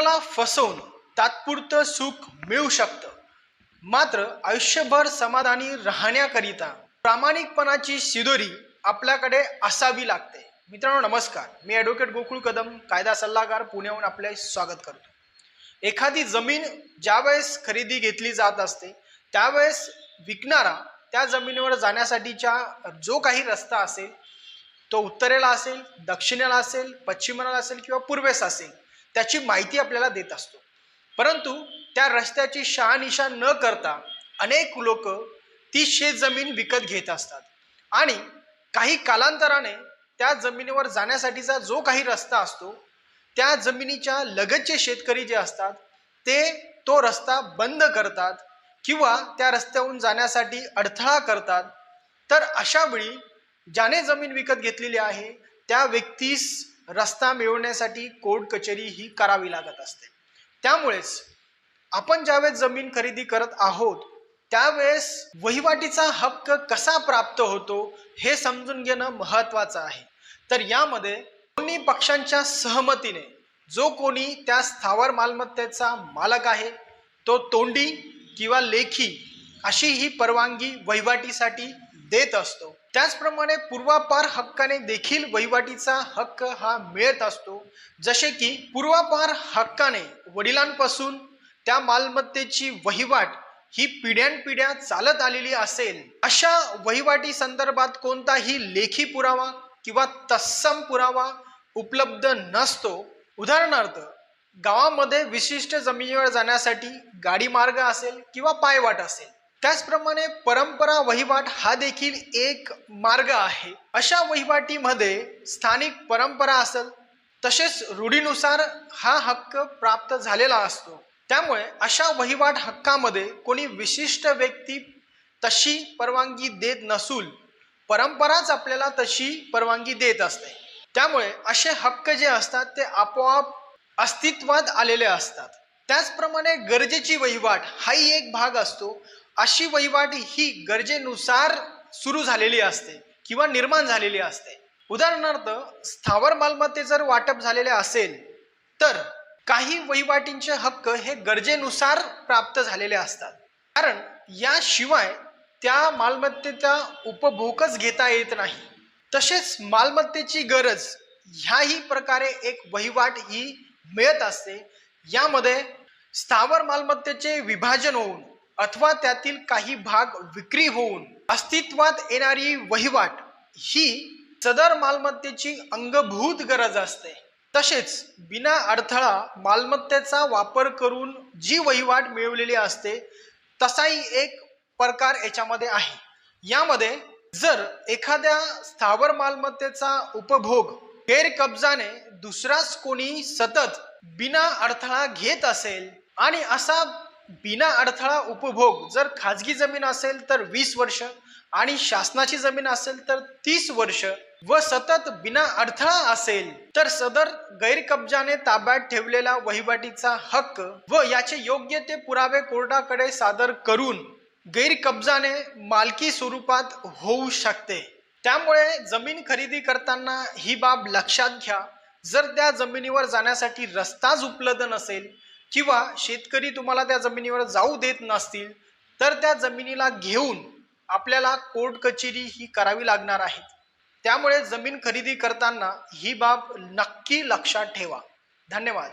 मला फसवून तात्पुरतं सुख मिळू शकतं. मात्र आयुष्यभर समाधानी राहण्याकरिता प्रामाणिकपणाची शिदोरी आपल्याकडे असावी लागते. मित्रांनो नमस्कार. मी ॲडव्होकेट गोकुळ कदम कायदा सल्लागार पुण्याहून आपले स्वागत करतो. एखादी जमीन ज्यावेळेस खरेदी घेतली जात असते त्यावेळेस विकणारा त्या जमिनीवर जाण्यासाठीच्या जो काही रस्ता असेल तो उत्तरेला असेल दक्षिणेला असेल पश्चिमेला असेल किंवा पूर्वेस असेल त्याची माहिती आपल्याला देत असतो. परंतु त्या रस्त्याची शहानिशा न करता अनेक लोक ती शेतजमीन विकत घेत असतात. आणि काही कालांतराने त्या जमिनीवर जाण्यासाठीचा जो काही रस्ता असतो त्या जमिनीच्या लगतचे शेतकरी जे असतात ते तो रस्ता बंद करतात किंवा त्या रस्त्याहून जाण्यासाठी अडथळा करतात. तर अशा वेळी ज्याने जमीन विकत घेतलेली आहे त्या व्यक्तीस रस्ता मिळवण्यासाठी कोर्ट कचेरी ही करावी लागत असते. त्यामुळेच आपण ज्यावेळेस जमीन खरेदी करत आहोत त्यावेळेस वहिवाटीचा हक्क कसा प्राप्त होतो हे समजून घेणं महत्त्वाचं आहे. तर यामध्ये दोन्ही पक्षांच्या सहमतीने जो कोणी त्या स्थावर मालमत्तेचा मालक आहे तो तोंडी किंवा लेखी अशी ही परवानगी वहिवाटीसाठी देत असतो. त्याचप्रमाणे पूर्वापार हक्काने देखील वहिवाटीचा हक्क हा मिळत असतो. जसे की पूर्वापार हक्काने वडिलांपासून त्या मालमत्तेची वहिवाट ही पिढ्यानपिढ्या चालत आलेली असेल अशा वहिवाटी संदर्भात कोणताही लेखी पुरावा किंवा तत्सम पुरावा उपलब्ध नसतो. उदाहरणार्थ गावामध्ये विशिष्ट जमिनीवर जाण्यासाठी गाडी मार्ग असेल किंवा पायवाट असेल त्याचप्रमाणे परंपरा वहिवाट हा देखील एक मार्ग आहे. अशा वहिवाटीमध्ये स्थानिक परंपरा असेल तसेच रूढीनुसार हा हक्क प्राप्त झालेला असतो. त्यामुळे अशा वहिवाट हक्कामध्ये कोणी विशिष्ट व्यक्ती तशी परवानगी देत नसून परंपराच आपल्याला तशी परवानगी देत असते. त्यामुळे असे हक्क जे असतात ते आपोआप अस्तित्वात आलेले असतात. त्याचप्रमाणे गरजेची वहिवाट हाही एक भाग असतो. अशी वहिवाट ही गरजेनुसार सुरू झालेली असते किंवा निर्माण झालेली असते. उदाहरणार्थ स्थावर मालमत्ते जर वाटप झालेले असेल तर काही वहिवाटींचे हक्क हे गरजेनुसार प्राप्त झालेले असतात. कारण याशिवाय त्या मालमत्तेचा उपभोगच घेता येत नाही. तसेच मालमत्तेची गरज ह्याही प्रकारे एक वहिवाट ही मिळत असते. यामध्ये स्थावर मालमत्तेचे विभाजन होऊन अथवा त्यातील काही भाग विक्री होऊन अस्तित्वात येणारी वहिवाट ही सदर मालमत्तेची अंगभूत गरज असते. तसेच बिना अडथळा मालमत्तेचा वापर करून जी वहिवाट मिळवलेली असते तसाही एक प्रकार याच्यामध्ये आहे. यामध्ये जर एखाद्या स्थावर मालमत्तेचा उपभोग गैरकब्जाने दुसराच कोणी सतत बिना अडथळा घेत असेल आणि असा बिना अडथळा उपभोग जर खाजगी जमीन असेल तर वीस वर्ष आणि शासनाची जमीन असेल तर तीस वर्ष व सतत बिना अडथळा असेल तर सदर गैरकब्जाने ताब्यात ठेवलेला वहिवाटीचा हक्क व याचे योग्य ते पुरावे कोर्टाकडे सादर करून गैरकब्जाने मालकी स्वरूपात होऊ शकते. त्यामुळे जमीन खरेदी करताना ही बाब लक्षात घ्या. जर त्या जमिनीवर जाण्यासाठी रस्ताच उपलब्ध नसेल किंवा शेतकरी तुम्हाला त्या जमिनीवर जाऊ देत नसतील तर त्या जमिनीला घेऊन आपल्याला कोर्ट कचेरी ही करावी लागणार आहे. त्यामुळे जमीन खरेदी करताना ही बाब नक्की लक्षात ठेवा. धन्यवाद.